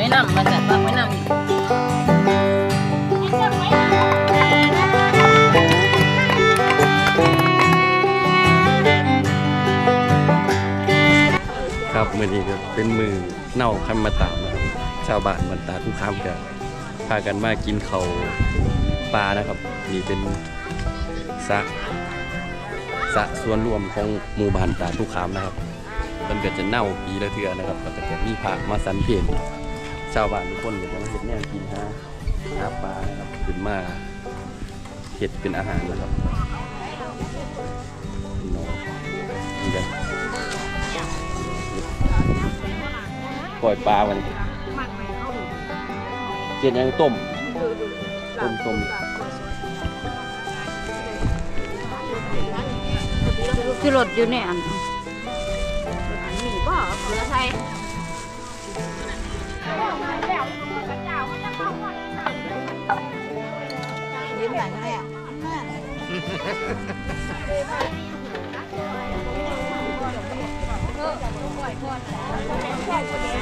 ไว้นำมันจะฝากไว้นำอีกครับมือนี้ก็เป็นมือเน่าคันมาตามนะครับชาวบ้านบันตาทุกคำกันพากันมากินเขาปลานะครับนี่เป็นสระสระส่วนรวมของหมู่บ้านตาทุกคำนะครับมันก็จะเน่าปีละเทือนะครับก็จะมีพระมาสันเพน ชาวบ้านทุกคนก็จะมาเห็ดแนวกินหาหาปลาครับขึ้นมาเห็ดเป็นอาหารนะครับนี่กันปล่อยปลาวันนี้เจียนยังต้มต้มต้มคือรถอยู่เนี่ยอันอันนี้บ่เสือไทย ยิ้มหน่อยก็ได้อะ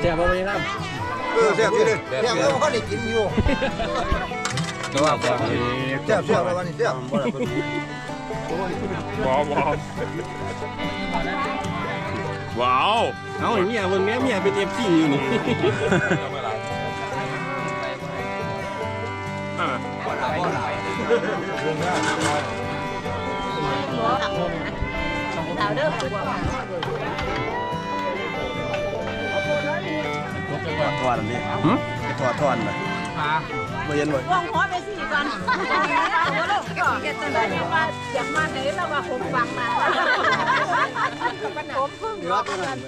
แจ่บบ่ไปครับเออเสียบอยู่เลยเสียบแล้วเขาได้กินอยู่ก็ว่าแบบเสียบเสียบแล้ววันนี้เสียบว้าวว้าวว้าวเอาไอ้เมียเบิ่งแม่เมียเป็นเอฟซีอยู่นี่อ่าสาวเด้อ ทอดอันนี้ทอดทอดนะมาเย็นหน่อยวงหัวไปสี่ก่อนหัวลูกก็เก็บจังเลยว่าอยากมาไหนแล้วว่าผมฟังมาผมเพิ่งเนื้อตัวนั้น